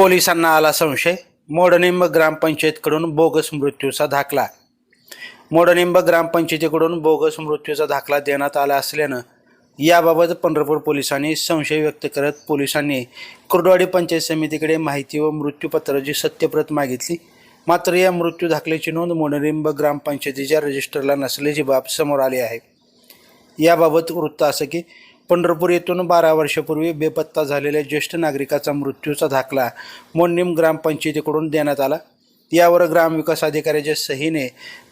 पोलिसांना आला संशय. मोडनिंब ग्रामपंचायतकडून बोगस मृत्यूचा दाखला. मोडनिंब ग्रामपंचायतीकडून बोगस मृत्यूचा दाखला देण्यात आला असल्यानं याबाबत पंढरपूर पोलिसांनी संशय व्यक्त करत पोलिसांनी कुर्डवाडी पंचायत समितीकडे माहिती व मृत्यूपत्राची सत्यप्रत मागितली मात्र या मृत्यू दाखल्याची नोंद मोडनिंब ग्रामपंचायतीच्या रजिस्टरला नसल्याची बाब समोर आली आहे. याबाबत वृत्त असं की पंढरपूर येथून बारा वर्षापूर्वी बेपत्ता झालेल्या ज्येष्ठ नागरिकाचा मृत्यूचा दाखला मोन्नीम ग्रामपंचायतीकडून देण्यात आला. यावर ग्रामविकास अधिकाऱ्याच्या सहीने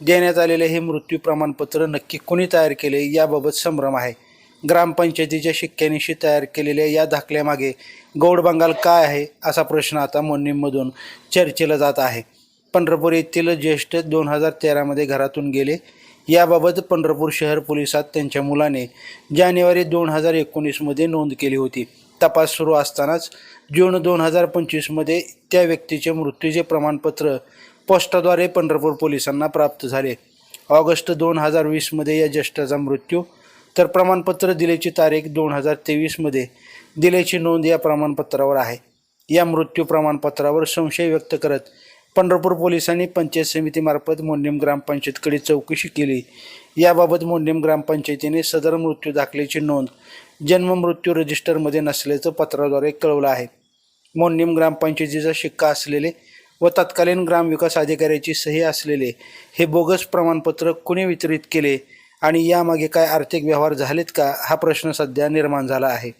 देण्यात आलेले हे मृत्यू प्रमाणपत्र नक्की कोणी तयार केले याबाबत संभ्रम आहे. ग्रामपंचायतीच्या शिक्क्यानिशी तयार केलेल्या या दाखल्यामागे गौड बंगाल काय आहे असा प्रश्न आता मोन्नीममधून चर्चेला जात आहे. पंढरपूर येथील ज्येष्ठ दोन हजार तेरामध्ये घरातून गेले. याबाबत पंढरपूर शहर पोलिसात त्यांच्या मुलाने जानेवारी दोन हजार एकोणीसमध्ये नोंद केली होती. तपास सुरू असतानाच जून दोन हजार पंचवीसमध्ये त्या व्यक्तीचे मृत्यूचे प्रमाणपत्र पोस्टाद्वारे पंढरपूर पोलिसांना प्राप्त झाले. ऑगस्ट दोन हजार वीसमध्ये या ज्येष्ठाचा मृत्यू तर प्रमाणपत्र दिल्याची तारीख दोन हजार तेवीसमध्ये दिल्याची नोंद या प्रमाणपत्रावर आहे. या मृत्यू प्रमाणपत्रावर संशय व्यक्त करत पंढरपूर पोलिसांनी पंचायत समितीमार्फत मोंडीम ग्रामपंचायतकडे चौकशी केली. याबाबत मोंडीम ग्रामपंचायतीने सदर मृत्यू दाखल्याची नोंद जन्म मृत्यू रजिस्टरमध्ये नसल्याचं पत्राद्वारे कळवलं आहे. मोंडीम ग्रामपंचायतीचा शिक्का असलेले व तत्कालीन ग्रामविकास अधिकाऱ्याची सही असलेले हे बोगस प्रमाणपत्र कुणी वितरित केले आणि यामागे काय आर्थिक व्यवहार झालेत का हा प्रश्न सध्या निर्माण झाला आहे.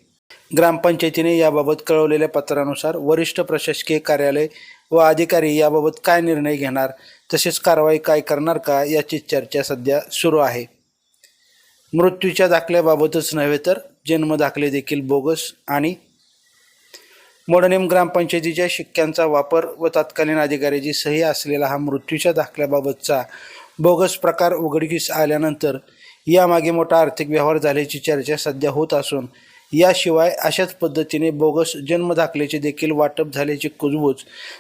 ग्रामपंचायतीने याबाबत कळवलेल्या पत्रानुसार वरिष्ठ प्रशासकीय कार्यालय व अधिकारी याबाबत काय निर्णय घेणार तसेच कारवाई काय करणार का याची चर्चा सध्या सुरू आहे. मृत्यूच्या दाखल्याबाबतच नव्हे तर जन्म दाखले देखील बोगस आणि मोडनेम ग्रामपंचायतीच्या शिक्क्यांचा वापर व तत्कालीन अधिकाऱ्याची सही असलेला हा मृत्यूच्या दाखल्याबाबतचा बोगस प्रकार उघडकीस आल्यानंतर यामागे मोठा आर्थिक व्यवहार झाल्याची चर्चा सध्या होत असून याशिवाय अशाच पद्धतीने बोगस जन्मदाखल्याचे देखील वाटप झाल्याची कुजबूज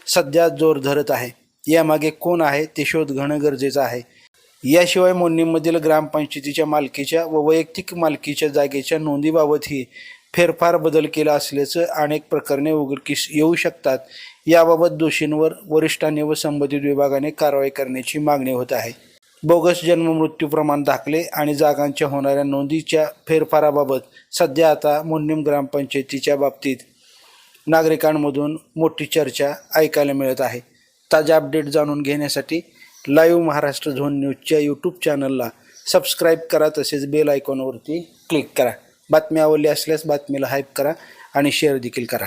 सध्या जोर धरत आहे. यामागे कोण आहे ते शोध घेणं गरजेचं आहे. याशिवाय मोन्नीमधील ग्रामपंचायतीच्या मालकीच्या व वैयक्तिक मालकीच्या जागेच्या नोंदीबाबतही फेरफार बदल केला असल्याचं अनेक प्रकरणे उघडकीस येऊ शकतात. याबाबत दोषींवर वरिष्ठांनी व संबंधित विभागाने कारवाई करण्याची मागणी होत आहे. बोगस जन्म मृत्यू प्रमाण दाखले आणि जागांच्या होणाऱ्या नोंदीच्या फेरफाराबाबत सध्या आता मुन्निम ग्रामपंचायतीच्या बाबतीत नागरिकांमधून मोठी चर्चा ऐकायला मिळत आहे. ताज्या अपडेट जाणून घेण्यासाठी लाईव्ह महाराष्ट्र झोन न्यूजच्या यूट्यूब चॅनलला सबस्क्राईब करा तसेच बेल आयकॉनवरती क्लिक करा. बातमी आवडली असल्यास बातमीला हाईप करा आणि शेअर देखील करा.